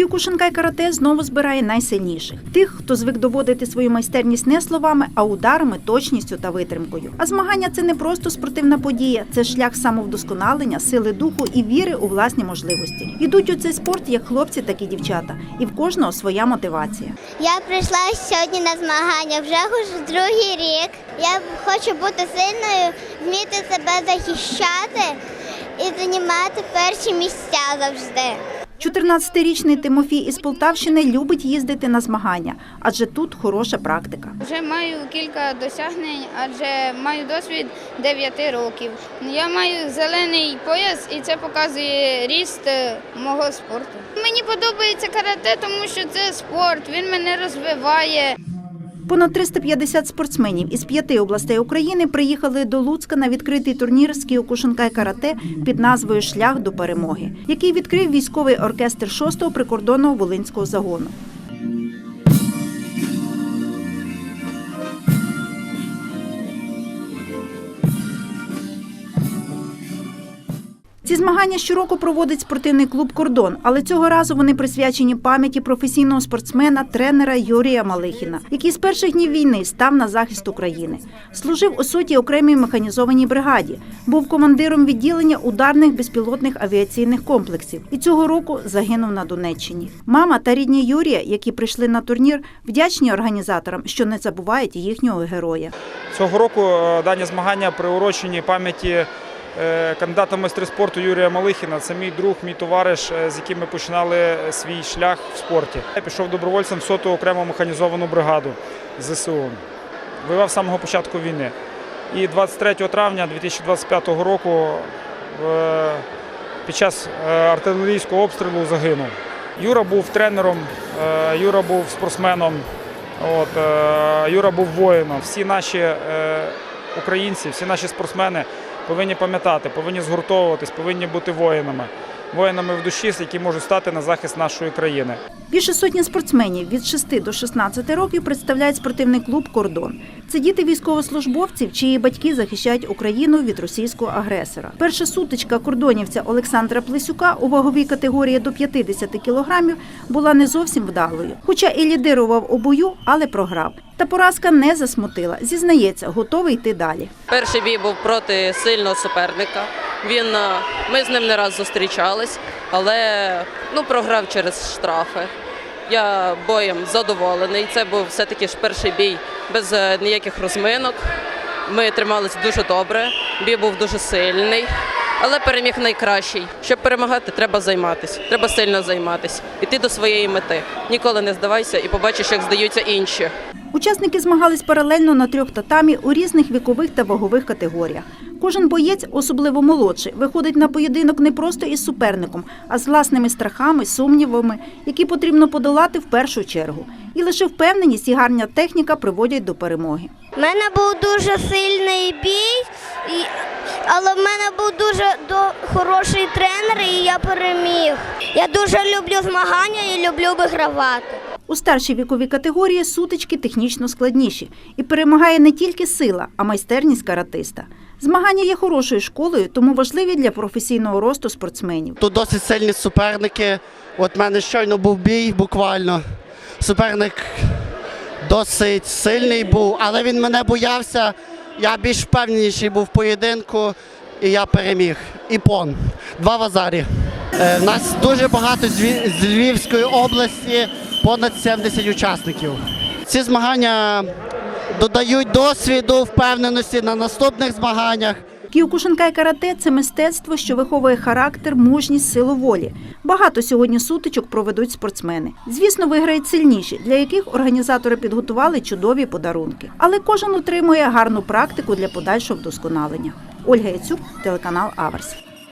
Кіокушинкай карате знову збирає найсильніших тих, хто звик доводити свою майстерність не словами, а ударами, точністю та витримкою. А змагання це не просто спортивна подія, це шлях самовдосконалення, сили духу і віри у власні можливості. Йдуть у цей спорт як хлопці, так і дівчата, і в кожного своя мотивація. Я прийшла сьогодні на змагання вже другий рік. Я хочу бути сильною, вміти себе захищати і займати перші місця завжди. 14-річний Тимофій із Полтавщини любить їздити на змагання, адже тут хороша практика. Вже маю кілька досягнень, адже маю досвід 9 років. Я маю зелений пояс і це показує ріст е, мого спорту. Мені подобається карате, тому що це спорт, він мене розвиває. Понад 350 спортсменів із п'яти областей України приїхали до Луцька на відкритий турнір з кіокушинкай карате під назвою Шлях до перемоги, який відкрив військовий оркестр 6-го прикордонного волинського загону. Ці змагання щороку проводить спортивний клуб Кордон, але цього разу вони присвячені пам'яті професійного спортсмена, тренера Юрія Малихіна, який з перших днів війни став на захист України. Служив у соті окремій механізованій бригаді, був командиром відділення ударних безпілотних авіаційних комплексів і цього року загинув на Донеччині. Мама та рідні Юрія, які прийшли на турнір, вдячні організаторам, що не забувають їхнього героя. Цього року е, дані змагання приурочені пам'яті кандидата в майстри спорту Юрія Малихіна. Це мій друг, мій товариш, е, з яким ми починали свій шлях в спорті. Я пішов добровольцем в соту окрему механізовану бригаду ЗСУ. Воював з самого початку війни. І 23 травня 2025 року е, під час е, артилерійського обстрілу загинув. Юра був тренером, е, Юра був спортсменом. От, е, Юра був воїном. Всі наші е, українці, всі наші спортсмени повинні пам'ятати, повинні згуртовуватись, повинні бути воїнами. Воїнами в душі, які можуть стати на захист нашої країни. Більше сотні спортсменів від 6 до 16 років представляють спортивний клуб Кордон. Це діти військовослужбовців, чиї батьки захищають Україну від російського агресора. Перша сутичка кордонівця Олександра Плесюка у ваговій категорії до 50 кілограмів була не зовсім вдалою, хоча і лідирував у бою, але програв. Та поразка не засмутила. Зізнається, готовий йти далі. Перший бій був проти сильного суперника. Він, е, ми з ним не раз зустрічались, але ну, програв через штрафи. Я боєм задоволений. Це був все-таки ж перший бій без е, ніяких розминок. Ми трималися дуже добре. Бій був дуже сильний, але переміг найкращий. Щоб перемагати, треба займатися. Треба сильно займатися. Іти до своєї мети. Ніколи не здавайся і побачиш, як здаються інші. Учасники змагались паралельно на трьох татамі у різних вікових та вагових категоріях. Кожен боєць, особливо молодший, виходить на поєдинок не просто із суперником, а з власними страхами, сумнівами, які потрібно подолати в першу чергу. І лише впевненість і гарна техніка приводять до перемоги. У мене був дуже сильний бій, але в мене був дуже хороший тренер, і я переміг. Я дуже люблю змагання і люблю вигравати. У старшій віковій категорії сутички технічно складніші і перемагає не тільки сила, а майстерність каратиста. Змагання є хорошою школою, тому важливі для професійного росту спортсменів. Тут досить сильні суперники. От мене щойно був бій буквально. Суперник досить сильний був, але він мене боявся. Я більш впевненіший був в поєдинку, і я переміг. Іпон. Два в азарі. Е, нас дуже багато з Львівської області, понад 70 учасників. Ці змагання додають досвіду, впевненості на наступних змаганнях. Кіокушинкай карате це мистецтво, що виховує характер, мужність, силу волі. Багато сьогодні сутичок проведуть спортсмени. Звісно, виграють сильніші, для яких організатори підготували чудові подарунки. Але кожен отримує гарну практику для подальшого вдосконалення. Ольга Яцюк, телеканал Аверс.